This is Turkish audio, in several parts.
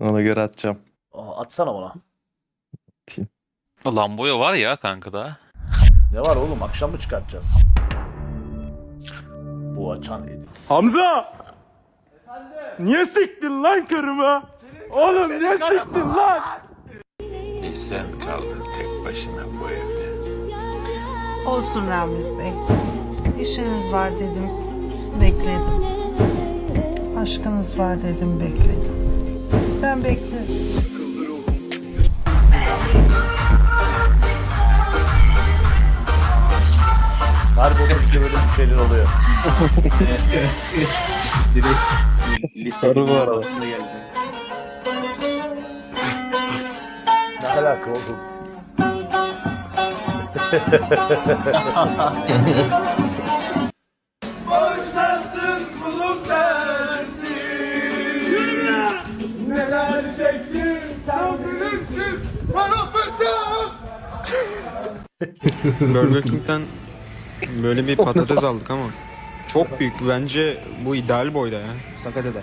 Ona göre atacağım. Aa, atsana ona. Lamboya var ya kanka da. Ne var oğlum akşam mı çıkartacağız? Bu açan edilsin. Hamza! Niye siktin lan karıma? Oğlum niye siktin lan? Bir sen kaldın tek başına bu evde. Olsun Ramiz Bey. İşiniz var dedim, bekledim. Aşkınız var dedim, bekledim. Ben beklerim. Harbi otobüste böyle bir şeyler oluyor. Sarı bu arada. Ne alaka oğlum? Burger King'den böyle bir patates aldık ama çok büyük. Bence bu ideal boyda ya. Sakat eder.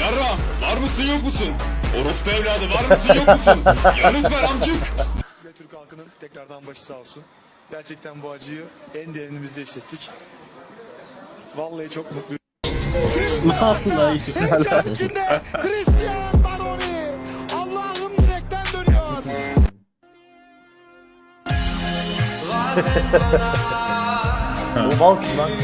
Yarra var mısın yok musun? Orospu evladı var mısın yok musun? Yanıt ver amcık. Türk halkının tekrardan başı sağ olsun. Gerçekten bu acıyı en derinimizde hissettik. Vallahi çok mutluyum. Bu mal kim lan?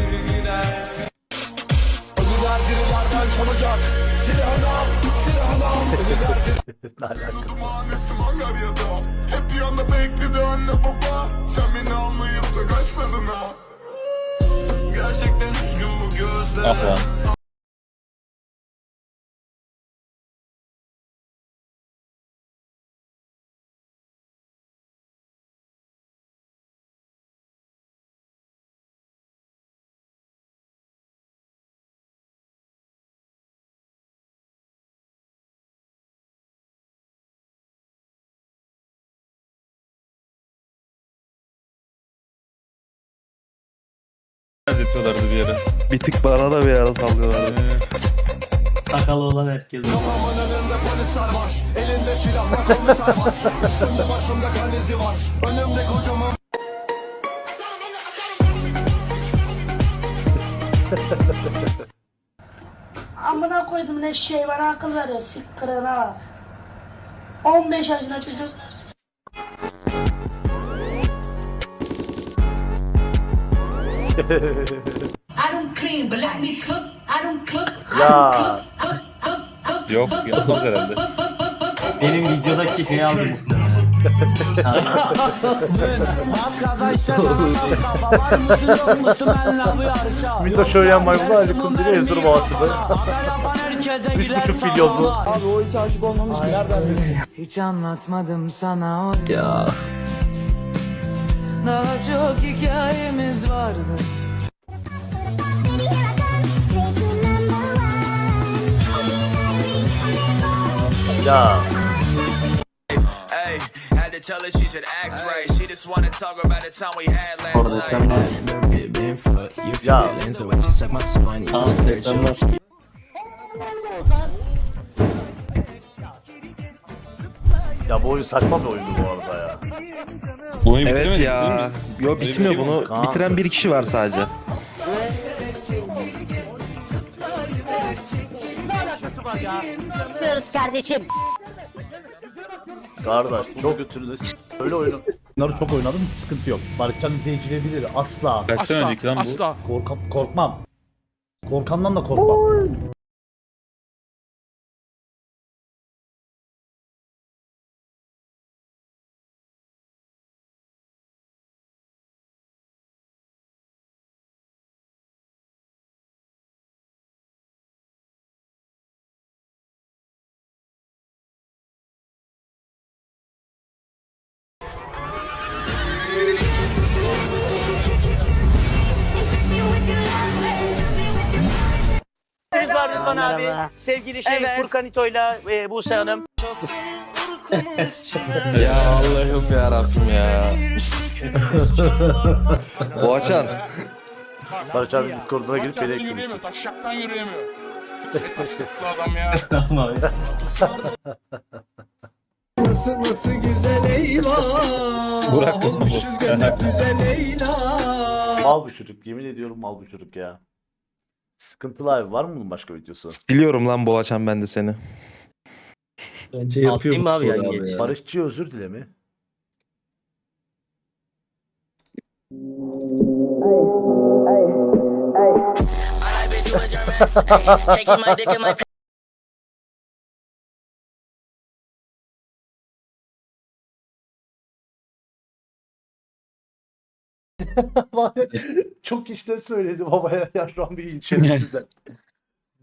ne alaka? Hep yanında bekledi anne baba. Sen beni anlayıp da kaçmadın ha. Gerçekten üzgün bu gözler. Benzetiyorlardı bir yere. Bir tık bana da bir ara sallıyorlardı. Sakalı olan herkes. Amına koydum ne şey bana akıl veriyor siktirine bak. 15 yaşında çocuk. Ya Yok yapmaz herhalde. Benim videodaki şeyi aldım muhtemelen. Video şöyen maymunlar Ali Kundiri Erzurum havasıdır. 3,5 milyonlu. Hiç anlatmadım sana o Ya. Daha çok hikayemiz vardı. Ya had last night. ya Dans destem var. ya bu oyun saçma bir oyundu bu arada ya. Bu oyun Evet ya. mi? Yo bitmiyor şey mi? bunu bitiren bir kişi var sadece. kardeşim. Kardeş çok götürdü. Öyle oyunu. Bunları çok oynadım hiç sıkıntı yok. Barışcan izleyicileri bilir asla. Kaç sene önceki lan bu? Korka, korkmam. Korkandan da korkmam. Rıdvan abi. Sevgili şey Furkan İto'yla e, Buse Hanım. Ya Allah yok ya Rabbim ya. Boğaçan. Barış abi Discord'una girip beni eklemiş. Yürüyemiyor, taşaktan yürüyemiyor. adam ya. Burak mı bu? Mal bu çocuk. Yemin ediyorum mal bu çocuk ya. Sıkıntılı abi. Var mı bunun başka videosu? Biliyorum lan Bolaçan ben de seni. Bence yapıyor bu abi sporu yani abi geç. ya. Barışçı özür dile mi? Çok işte söyledim ama ya, ya şu an bir içerim sizden.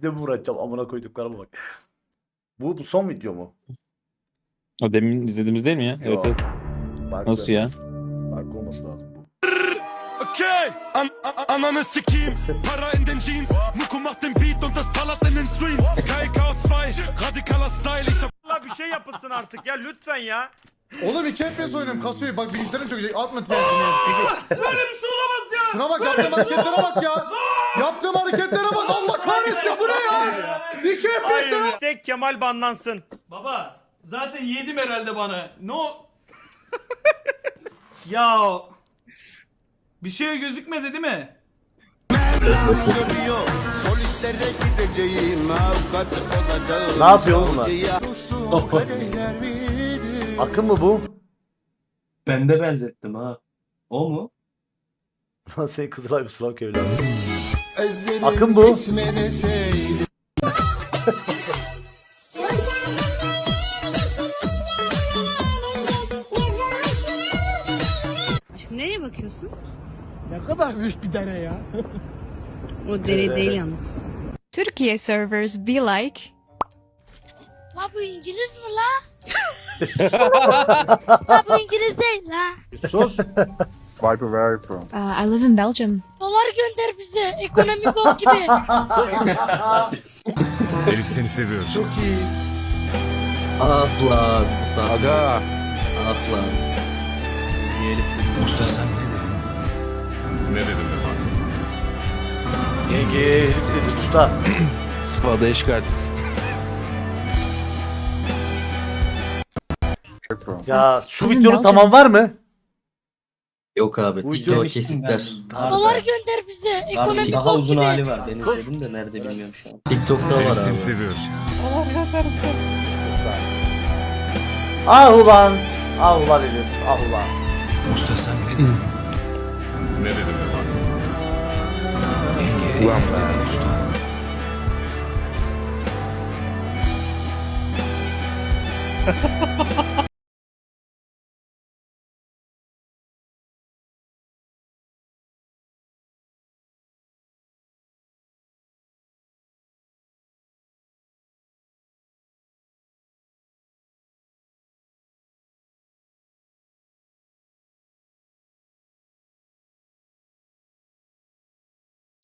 Ne mi uğraşacağım amına koyduklarıma bak. Bu, bu son video mu? O demin izlediğimiz değil mi ya? Evet Yok. evet. Farklı. Nasıl ya? Farklı olması lazım bu. Okay, an, an, ananı sikeyim. Para in den Jeans. Nuku macht den Beat und das ballert in den Streams. KK2, radikaler Style. Ich hab bir şey yapılsın artık ya lütfen ya. Oğlum iki FPS oynuyorum kasıyor bak bilgisayarım çökecek atma tiyatını ya. Böyle bir şey olamaz ya. Şuna bak yaptığım hareketlere bak ya. Yaptığım hareketlere bak Allah kahretsin bu ne ya. İki FPS'lere Hayır. Tek Kemal banlansın. Baba zaten yedim herhalde bana. No. ya. Bir şey gözükmedi değil mi? Ne yapıyor oğlum lan? Akın mı bu? Ben de benzettim ha. O mu? Lan senin Kızılay bir sıra evladı. Akın bu. Nereye bakıyorsun? Ne kadar büyük bir dere ya. O deri değil yalnız. Türkiye servers be like. La bu İngiliz mi la? La bu İngiliz değil la. Sus. Uh, I live in Belgium. Dolar gönder bize. Ekonomi bok gibi. Elif seni seviyorum. Çok iyi. Ah lan. Aga. Ah lan. Diyelim. Usta sen ne dedin? Ne dedim be Yenge. Usta. Sıfada eşgal. Ya şu Oğlum, videonun tamam var mı? Yok abi. Bu TikTok izlemiştim kesitler. Dolar gönder bize. Ekonomi Abi daha bok uzun hali var. Ben izledim de nerede bilmiyorum şu an. TikTok'ta var abi. seviyorum. Ah ulan. Ah ulan Elif. Ah ulan. Usta sen ne dedin? ne dedim be Ulan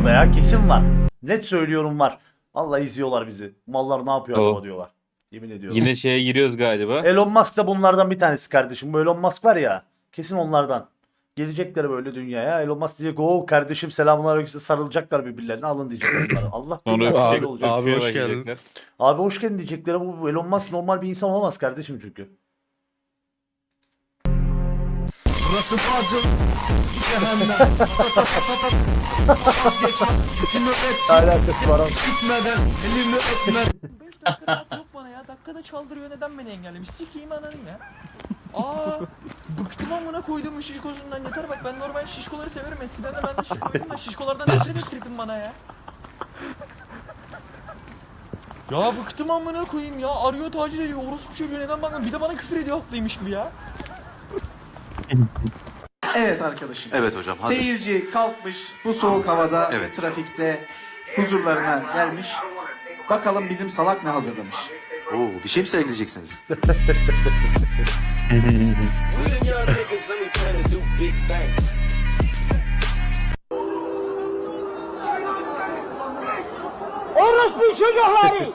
be. Ya kesin var. Net söylüyorum var. Vallahi izliyorlar bizi. Mallar ne yapıyor acaba diyorlar. Yemin ediyorum. Yine şeye giriyoruz galiba. Elon Musk da bunlardan bir tanesi kardeşim. Bu Elon Musk var ya. Kesin onlardan. Gelecekler böyle dünyaya. Elon Musk diyecek o kardeşim selamünaleyküm sarılacaklar birbirlerine alın diyecekler. Allah Sonra bilir, böyle olacak. Abi hoş hoş geldin. Abi hoş geldin diyecekler bu Elon Musk normal bir insan olamaz kardeşim çünkü. Alakası var abi. bana ya. Dakikada çaldırıyor. Neden beni engellemiş? Sikiyim ananı ya. Aa, bıktım amına koyduğum şişkosundan yeter bak ben normal şişkoları severim eskiden de ben de şişkoydum da şişkolardan nefret ettirdin bana ya. Ya bıktım amına koyayım ya arıyor taciz ediyor orospu çocuğu neden bana bir de bana küfür ediyor haklıymış gibi ya. Evet arkadaşım. Evet hocam Seyirci kalkmış bu soğuk havada trafikte huzurlarına gelmiş. Bakalım bizim salak ne hazırlamış. Oo, bir şey mi sergileyeceksiniz? Orospu çocukları.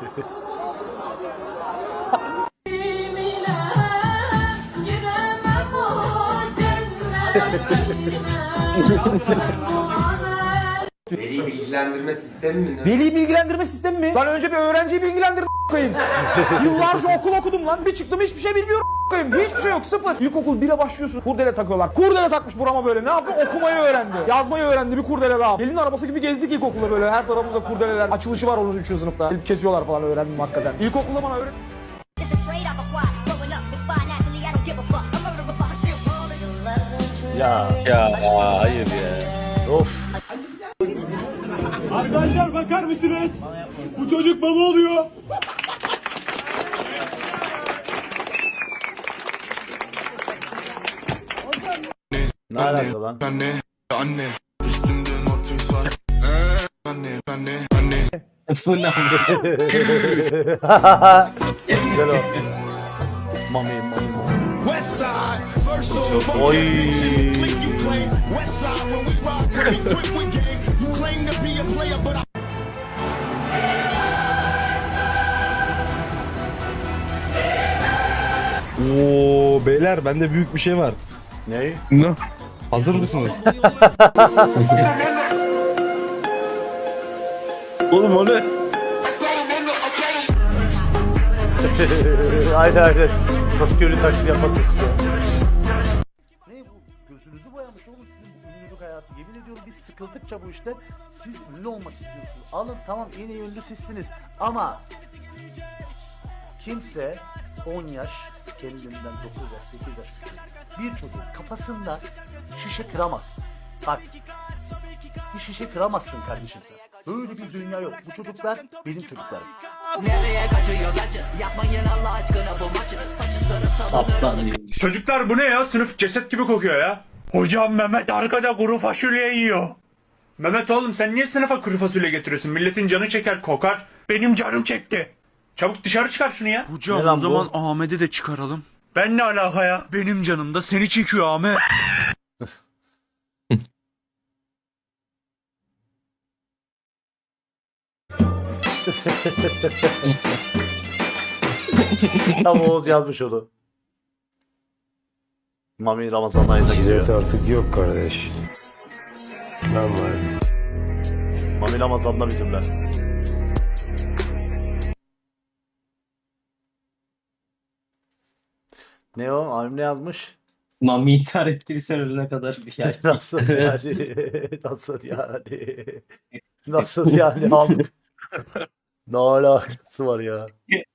Veli bilgilendirme sistemi mi? Veli bilgilendirme sistemi mi? Lan önce bir öğrenciyi bilgilendir koyayım. Yıllarca okul okudum lan. Bir çıktım hiçbir şey bilmiyorum koyayım. Hiçbir şey yok sıfır. İlkokul 1'e başlıyorsun. Kurdele takıyorlar. Kurdele takmış burama böyle. Ne yaptı? Okumayı öğrendi. Yazmayı öğrendi bir kurdele daha. Elin arabası gibi gezdik ilkokulda böyle. Her tarafımızda kurdeleler. Açılışı var onun 3. sınıfta. Gelip kesiyorlar falan öğrendim hakikaten. İlkokulda bana öğret. Ya Ya hayır ya. of. Arkadaşlar bakar mısınız? Bu çocuk baba oluyor. Ne alaka lan? Anne, anne, üstümde North var. Anne, anne, anne. Güzel o. Mami mami mami. West side, first on Oy. Oo beyler bende büyük bir şey var. Ne? Ne? Hazır mısınız? Oğlum o ne? aynen aynen. Sasuke ölü taklidi yapmak istiyor. Sıkıldıkça bu işte siz ünlü olmak istiyorsunuz. Alın tamam en iyi ünlü sizsiniz ama kimse 10 yaş kendinden 9 yaş 8 yaş bir çocuğun kafasında şişe kıramaz. Bak bir şişe kıramazsın kardeşim sen. Böyle bir dünya yok. Bu çocuklar benim çocuklarım. Çocuklar bu ne ya? Sınıf ceset gibi kokuyor ya. Hocam Mehmet arkada kuru fasulye yiyor. Mehmet oğlum sen niye sınıfa kuru fasulye getiriyorsun? Milletin canı çeker kokar. Benim canım çekti. Çabuk dışarı çıkar şunu ya. Hocam, o zaman Ahmet'i de çıkaralım. Ben ne alaka ya? Benim canım da seni çekiyor Ahmet. Tam Oğuz yazmış onu. Mami Ramazan ayına gidiyor. artık yok kardeş. Ben varım. Mami Ramazan'da bizimle. Ne o? Abim ne yazmış? Mami intihar ettirirsen ölene kadar bir yer. Nasıl yani? Nasıl yani? Nasıl yani? Ne alakası var ya?